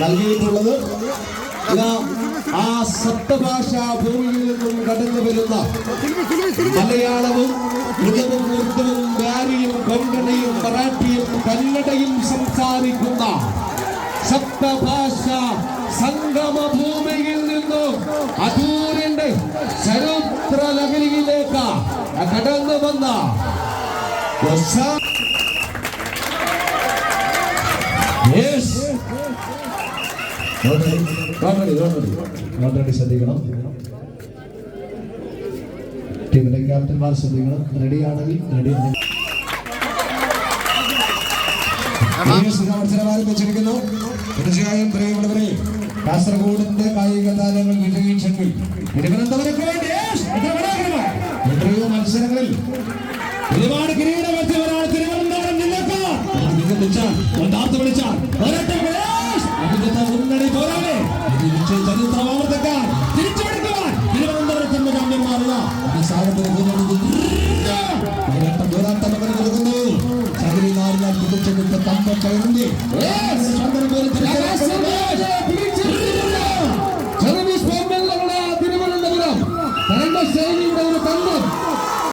നൽകിയിട്ടുള്ളത്. ആ സപ്തഭാഷാ ഭൂമിയിൽ നിന്നും കടന്നു വരുന്ന മലയാളവും മൃഗവും ഉറുദുവും ബ്യാരിയും കൊങ്കണയും മറാഠിയും കന്നഡയും സംസാരിക്കുന്ന സപ്തഭാഷ സംഗമ ഭൂമിയിൽ നിന്നും അതൂരിന്റെ ചരിത്ര നഗരിയിലേക്ക് കടന്നു വന്ന ശ്രദ്ധിക്കണം. ടീമിലെ ക്യാപ്റ്റന്മാർ ശ്രദ്ധിക്കണം. റെഡിയാണെങ്കിൽ റെഡി. ആരംഭിച്ചിരിക്കുന്നു. തീർച്ചയായും പ്രിയമുള്ളവരെ കാസർഗോഡിന്റെ കായിക താരങ്ങൾ വിജയിച്ചെങ്കിൽ തിരുവനന്തപുരത്ത് എത്ര മനോഹരമായി. എത്രയോ മത്സരങ്ങളിൽ ഒരുപാട് ജില്ലക്കാർ పక్కకు వచ్చా వంద ఆర్త విడిచా పోరాటం అభిజ్ఞత ఉందని పోరాడే ఇది ఇచ్చే చరిత్ర వాళ్ళ దగ్గర తిరిగి పెట్టుకోవాలి నిలవందరూ తిన్న దాన్ని మారుగా ఒక సాగపడి పోరాడుతుంది పోరాటం కలుగుతుంది చదివి నాలుగు కుటుంబ తమ్మ పై ఉంది. అందరూ పోరు చదివి స్వామ్యంలో కూడా తిరుగులు ఉండదు. తన శైలి ఉండదు తమ్మ